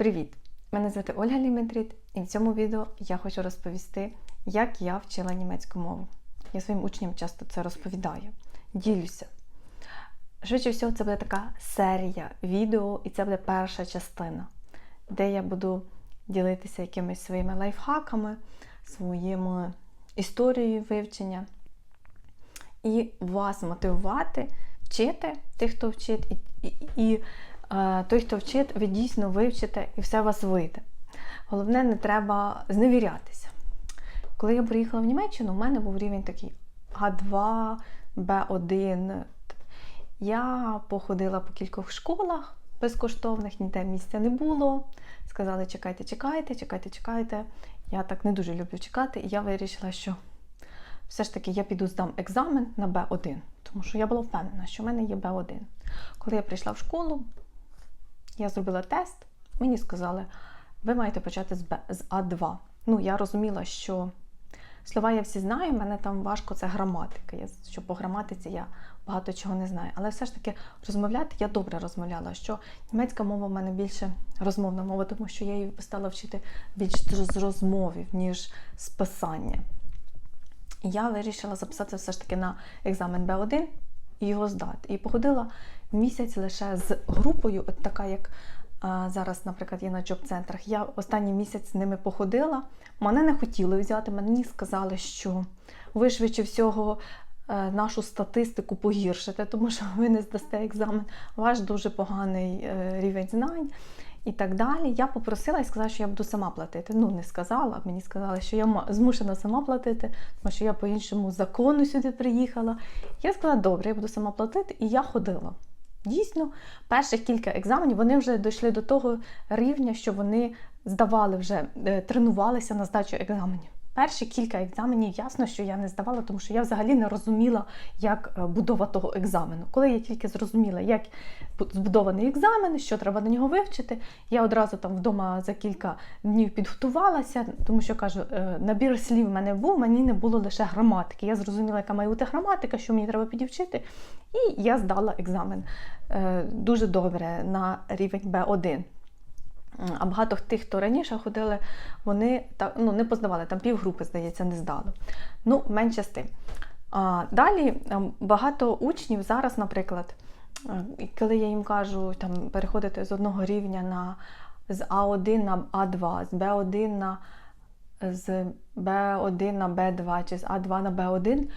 Привіт! Мене звати Ольга Ліметрід, і в цьому відео я хочу розповісти, як я вчила німецьку мову. Я своїм учням часто це розповідаю, ділюся. Швидше всього, це буде така серія відео, і це буде перша частина, де я буду ділитися якимись своїми лайфхаками, своїми історією вивчення і вас мотивувати вчити тих, хто вчить, і, і, і той, хто вчить, ви дійсно вивчите і все у вас вийде. Головне, не треба зневірятися. Коли я приїхала в Німеччину, у мене був рівень такий А2, Б1. Я походила по кількох школах безкоштовних, ніде місця не було. Сказали, чекайте, чекайте, чекайте, чекайте. Я так не дуже люблю чекати, і я вирішила, що все ж таки я піду здам екзамен на Б1, тому що я була впевнена, що в мене є Б1. Коли я прийшла в школу, я зробила тест, мені сказали, ви маєте почати з, Б, з А2. Ну, я розуміла, що слова я всі знаю, мене там важко це граматика. Я, що по граматиці я багато чого не знаю. Але все ж таки розмовляти я добре розмовляла, що німецька мова в мене більше розмовна мова, тому що я її стала вчити більш з розмовів, ніж з писання. Я вирішила записатися все ж таки на екзамен Б1 і його здати. І походила місяць лише з групою, от така, як зараз, наприклад, є на джоб-центрах. Я останній місяць з ними походила. Мене не хотіли взяти, мені сказали, що ви швидше всього е, нашу статистику погіршите, тому що ви не здасте екзамен, ваш дуже поганий е, рівень знань. І так далі. Я попросила і сказала, що я буду сама платити. Ну, не сказала, мені сказали, що я змушена сама платити, тому що я по іншому закону сюди приїхала. Я сказала, добре, я буду сама платити, і я ходила. Дійсно, перших кілька екзаменів вони вже дійшли до того рівня, що вони здавали вже, тренувалися на здачу екзаменів. Перші кілька екзаменів ясно, що я не здавала, тому що я взагалі не розуміла, як будова того екзамену. Коли я тільки зрозуміла, як збудований екзамен, що треба на нього вивчити, я одразу там вдома за кілька днів підготувалася, тому що кажу, набір слів в мене був, мені не було лише граматики. Я зрозуміла, яка має бути граматика, що мені треба підівчити, і я здала екзамен дуже добре на рівень Б1. А багато тих, хто раніше ходили, вони ну, не познавали, там півгрупи, здається, не здали. Ну, менше з тим. А, Далі багато учнів зараз, наприклад, коли я їм кажу там, переходити з одного рівня на з А1 на А2, з Б1 на з Б1 на Б2 чи з А2 на Б1,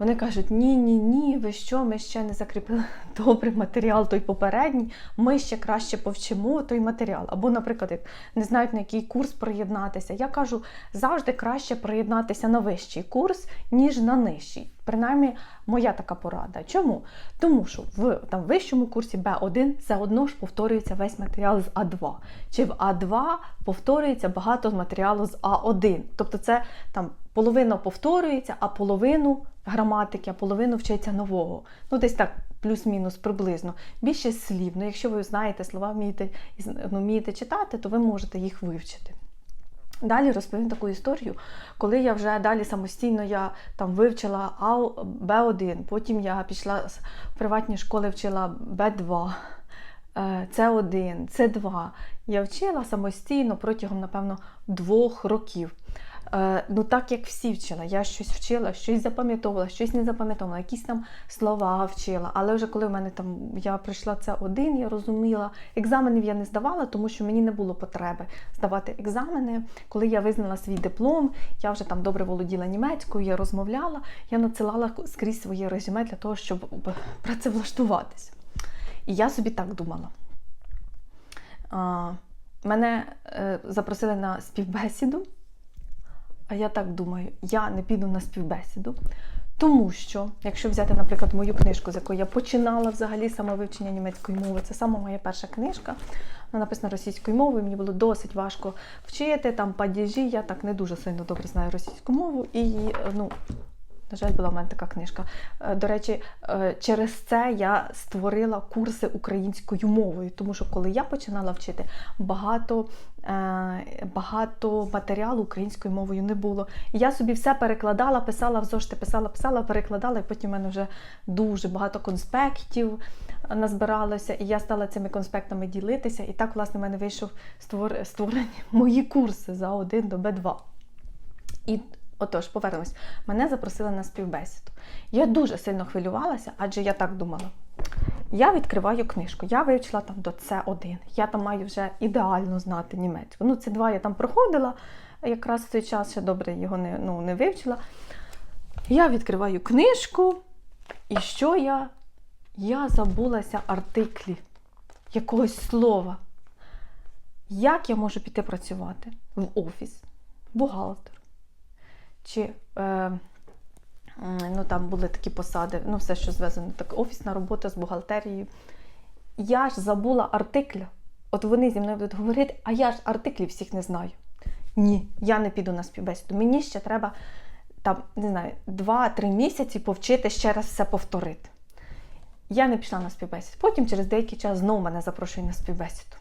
вони кажуть, ні, ні, ні, ви що, ми ще не закріпили добрий матеріал, той попередній, ми ще краще повчимо той матеріал. Або, наприклад, як не знають, на який курс приєднатися. Я кажу, завжди краще приєднатися на вищий курс, ніж на нижчий. Принаймні, моя така порада. Чому? Тому що в там, вищому курсі Б1 все одно ж повторюється весь матеріал з А2. Чи в А2 повторюється багато матеріалу з А1. Тобто це там половина повторюється, а половину граматики, а половину вчиться нового. Ну, десь так, плюс-мінус приблизно. Більше слів. Ну, якщо ви знаєте слова, вмієте, ну, вмієте читати, то ви можете їх вивчити. Далі розповім таку історію, коли я вже далі самостійно я там вивчила Б1, потім я пішла в приватні школи, вчила Б2, С1, С2. Я вчила самостійно протягом, напевно, двох років. Ну, так як всі вчила, я щось вчила, щось запам'ятовувала, щось не запам'ятовувала, якісь там слова вчила. Але вже коли в мене там я прийшла це один, я розуміла, екзаменів я не здавала, тому що мені не було потреби здавати екзамени. Коли я визнала свій диплом, я вже там добре володіла німецькою, я розмовляла, я надсилала скрізь своє резюме для того, щоб працевлаштуватися. І я собі так думала. Мене е, запросили на співбесіду. А я так думаю, я не піду на співбесіду. Тому що, якщо взяти, наприклад, мою книжку, з якої я починала взагалі самовивчення німецької мови, це саме моя перша книжка, вона написана російською мовою, мені було досить важко вчити, там падіжі, я так не дуже сильно добре знаю російську мову. І ну, На жаль, була в мене така книжка. Е, До речі, е, через це я створила курси українською мовою, тому що коли я починала вчити, багато, е, багато матеріалу українською мовою не було. І я собі все перекладала, писала в зошити, писала, писала, перекладала, і потім в мене вже дуже багато конспектів назбиралося, і я стала цими конспектами ділитися. І так, власне, в мене вийшов створ- створені мої курси за 1 до Б2. І отож, повернемось. Мене запросили на співбесіду. Я дуже сильно хвилювалася, адже я так думала. Я відкриваю книжку, я вивчила там до С1. Я там маю вже ідеально знати німецьку. Ну, це два я там проходила, якраз в той час ще добре його не, ну, не вивчила. Я відкриваю книжку, і що я? Я забулася артиклі якогось слова. Як я можу піти працювати в офіс, бухгалтер? Чи е, ну, там були такі посади, ну все, що зв'язано, так, офісна робота з бухгалтерією. Я ж забула артикля. От вони зі мною будуть говорити, а я ж артиклів всіх не знаю. Ні, я не піду на співбесіду. Мені ще треба там, не знаю, 2-3 місяці повчити ще раз все повторити. Я не пішла на співбесіду. Потім через деякий час знову мене запрошують на співбесіду.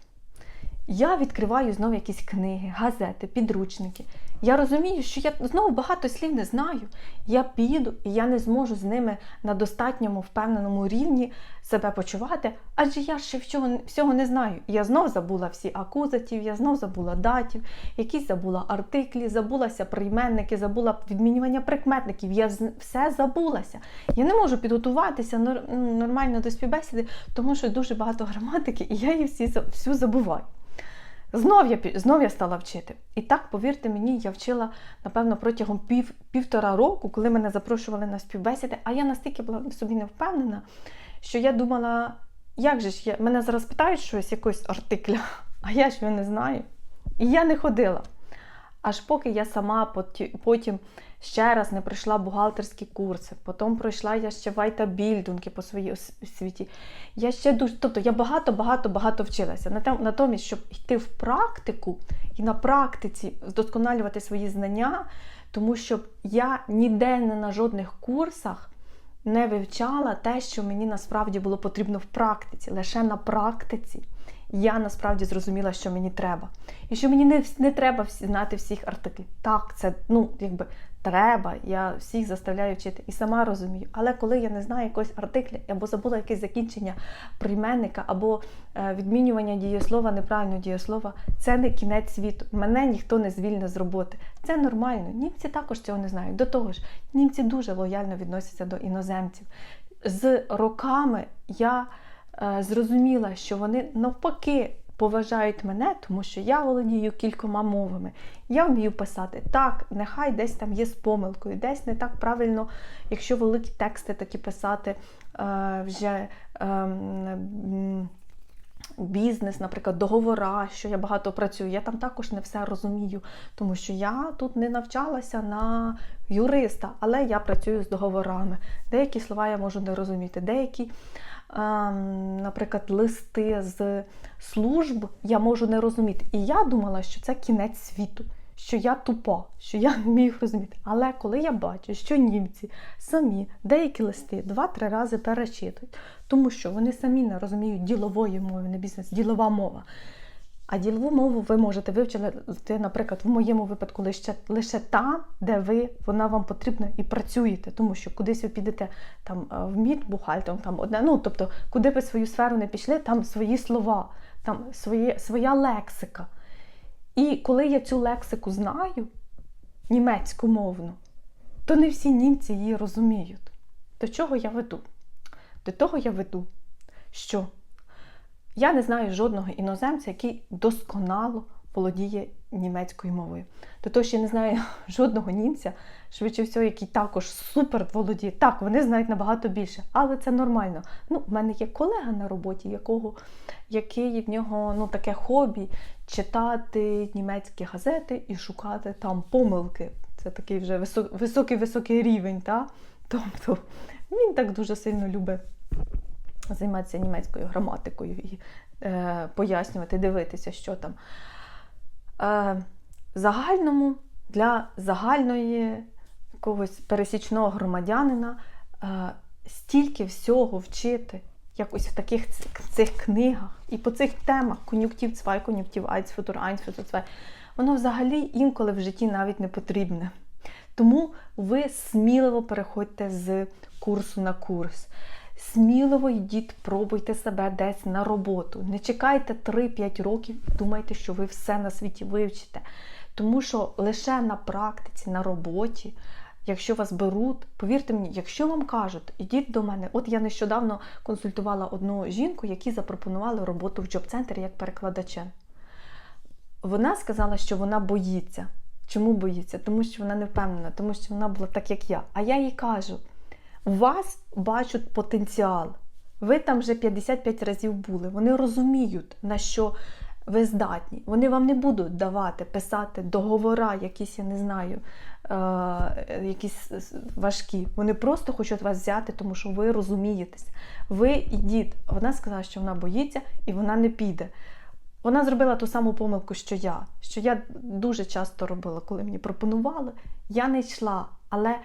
Я відкриваю знову якісь книги, газети, підручники. Я розумію, що я знову багато слів не знаю. Я піду і я не зможу з ними на достатньому впевненому рівні себе почувати, адже я ще всього, всього не знаю. Я знов забула всі акузатів, я знов забула датів, якісь забула артиклі, забулася прийменники, забула відмінювання прикметників. Я все забулася. Я не можу підготуватися нор- нормально до співбесіди, тому що дуже багато граматики, і я її всі, всю забуваю. Знов я, знов я стала вчити. І так, повірте мені, я вчила, напевно, протягом пів, півтора року, коли мене запрошували на співбесіди, а я настільки була в собі не впевнена, що я думала, як же ж я, мене зараз питають щось, якогось артикля, а я ж його не знаю. І я не ходила. Аж поки я сама поті- потім ще раз не пройшла бухгалтерські курси, потім пройшла я ще вайта по своїй ос- освіті. Я ще дуже, тобто я багато, багато, багато вчилася. Натомість, щоб йти в практику і на практиці вдосконалювати свої знання, тому що я ніде не на жодних курсах не вивчала те, що мені насправді було потрібно в практиці. Лише на практиці я насправді зрозуміла, що мені треба. І що мені не, не треба знати всіх артиклів. Так, це ну, якби треба, я всіх заставляю вчити і сама розумію. Але коли я не знаю якогось артикля, або забула якесь закінчення прийменника, або е, відмінювання дієслова, неправильного дієслова, це не кінець світу. Мене ніхто не звільне з роботи. Це нормально. Німці також цього не знають. До того ж, німці дуже лояльно відносяться до іноземців. З роками я зрозуміла, що вони навпаки поважають мене, тому що я володію кількома мовами. Я вмію писати. Так, нехай десь там є з помилкою, десь не так правильно, якщо великі тексти такі писати е, вже. ем, Бізнес, наприклад, договора, що я багато працюю, я там також не все розумію, тому що я тут не навчалася на юриста, але я працюю з договорами. Деякі слова я можу не розуміти, деякі, наприклад, листи з служб я можу не розуміти. І я думала, що це кінець світу, що я тупа, що я не вмію розуміти. Але коли я бачу, що німці самі деякі листи два-три рази перечитують, тому що вони самі не розуміють ділової мови, не бізнес, ділова мова. А ділову мову ви можете вивчити, наприклад, в моєму випадку лише, лише там, де ви вона вам потрібна і працюєте, тому що кудись ви підете там е, в мід бухгалтером, там одне, ну тобто, куди ви свою сферу не пішли, там свої слова, там своє, своя лексика. І коли я цю лексику знаю, німецьку мовну, то не всі німці її розуміють. До чого я веду? До того я веду, що я не знаю жодного іноземця, який досконало володіє німецькою мовою. До того, що не знаю жодного німця, швидше всього, який також супер володіє. Так, вони знають набагато більше, але це нормально. Ну, в мене є колега на роботі, якого, який в нього ну, таке хобі читати німецькі газети і шукати там помилки. Це такий вже високий-високий рівень. Та? Тобто він так дуже сильно любить займатися німецькою граматикою і е, пояснювати, дивитися, що там. Е, загальному для загальної якогось пересічного громадянина е, стільки всього вчити, якось в таких цих книгах і по цих темах кон'юктив, цвай, кон'юктив, айц, футур, айнц, футур, цвай, воно взагалі інколи в житті навіть не потрібне. Тому ви сміливо переходьте з курсу на курс. Сміливо йдіть, пробуйте себе десь на роботу. Не чекайте 3-5 років думайте, що ви все на світі вивчите. Тому що лише на практиці, на роботі, якщо вас беруть, повірте мені, якщо вам кажуть, ідіть до мене. От я нещодавно консультувала одну жінку, які запропонували роботу в джоб-центрі як перекладачем. Вона сказала, що вона боїться. Чому боїться? Тому що вона не впевнена, тому що вона була так, як я. А я їй кажу: у вас бачать потенціал. Ви там вже 55 разів були. Вони розуміють, на що ви здатні. Вони вам не будуть давати писати договора, якісь, я не знаю, е, якісь важкі. Вони просто хочуть вас взяти, тому що ви розумієтесь. Ви ідіть. Вона сказала, що вона боїться і вона не піде. Вона зробила ту саму помилку, що я. Що я дуже часто робила, коли мені пропонували, я не йшла. Але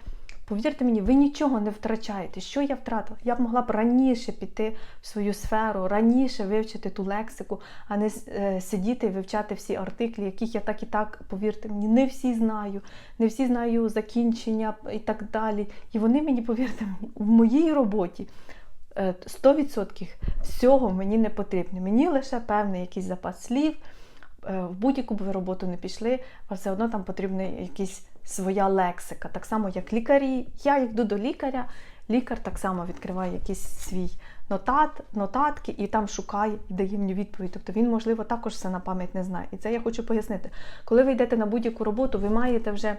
повірте мені, ви нічого не втрачаєте. Що я втратила? Я б могла б раніше піти в свою сферу, раніше вивчити ту лексику, а не е, сидіти і вивчати всі артиклі, яких я так і так, повірте мені, не всі знаю, не всі знаю закінчення і так далі. І вони мені, повірте мені, в моїй роботі. е, 100% всього мені не потрібно. Мені лише певний якийсь запас слів. Е, В будь-яку б ви роботу не пішли, а все одно там потрібна якась своя лексика. Так само, як лікарі. Я йду до лікаря, лікар так само відкриває якийсь свій нотат, нотатки і там шукає і дає мені відповідь. Тобто він, можливо, також все на пам'ять не знає. І це я хочу пояснити. Коли ви йдете на будь-яку роботу, ви маєте вже,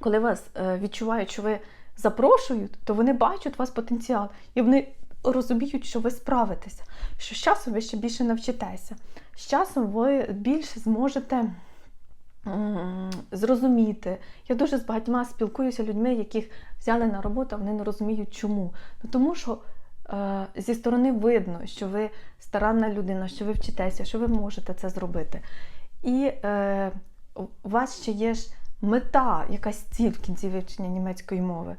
коли вас е, відчувають, що ви запрошують, то вони бачать у вас потенціал. І вони розуміють, що ви справитеся, що з часом ви ще більше навчитеся. З часом ви більше зможете зрозуміти. Я дуже з багатьма спілкуюся людьми, яких взяли на роботу, а вони не розуміють чому. Ну, тому що е, зі сторони видно, що ви старанна людина, що ви вчитеся, що ви можете це зробити. І е, у вас ще є ж мета, якась ціль в кінці вивчення німецької мови.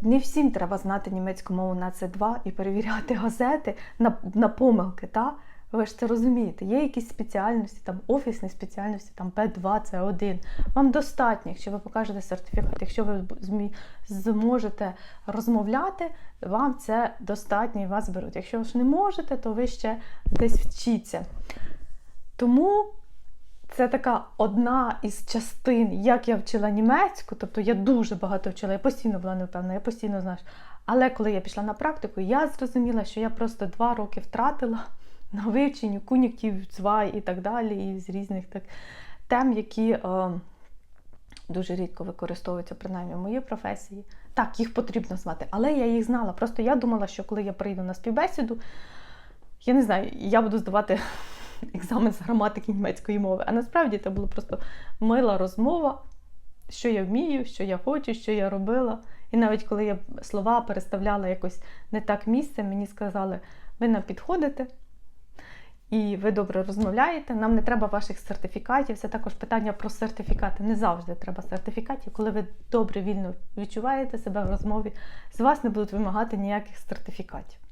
Не всім треба знати німецьку мову на С2 і перевіряти газети на, на помилки. Та? Ви ж це розумієте. Є якісь спеціальності, там офісні спеціальності, там П2, С1. Вам достатньо, якщо ви покажете сертифікат, якщо ви зможете розмовляти, вам це достатньо і вас беруть. Якщо ви ж не можете, то ви ще десь вчіться. Тому це така одна із частин, як я вчила німецьку, тобто я дуже багато вчила, я постійно була невпевнена, я постійно знаєш. Але коли я пішла на практику, я зрозуміла, що я просто два роки втратила на вивченні куніктів, цвай і так далі, і з різних так тем, які е, дуже рідко використовуються, принаймні в моїй професії. Так, їх потрібно знати, але я їх знала. Просто я думала, що коли я прийду на співбесіду, я не знаю, я буду здавати екзамен з граматики німецької мови. А насправді це була просто мила розмова, що я вмію, що я хочу, що я робила. І навіть коли я слова переставляла якось не так місце, мені сказали, ви нам підходите. І ви добре розмовляєте, нам не треба ваших сертифікатів. Це також питання про сертифікати. Не завжди треба сертифікатів. Коли ви добре вільно відчуваєте себе в розмові, з вас не будуть вимагати ніяких сертифікатів.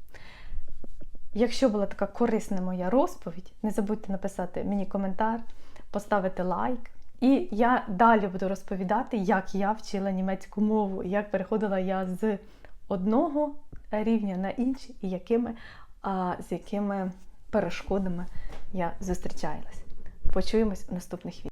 Якщо була така корисна моя розповідь, не забудьте написати мені коментар, поставити лайк. І я далі буду розповідати, як я вчила німецьку мову, як переходила я з одного рівня на інший, і якими, а, з якими перешкодами я зустрічалась. Почуємось в наступних відео.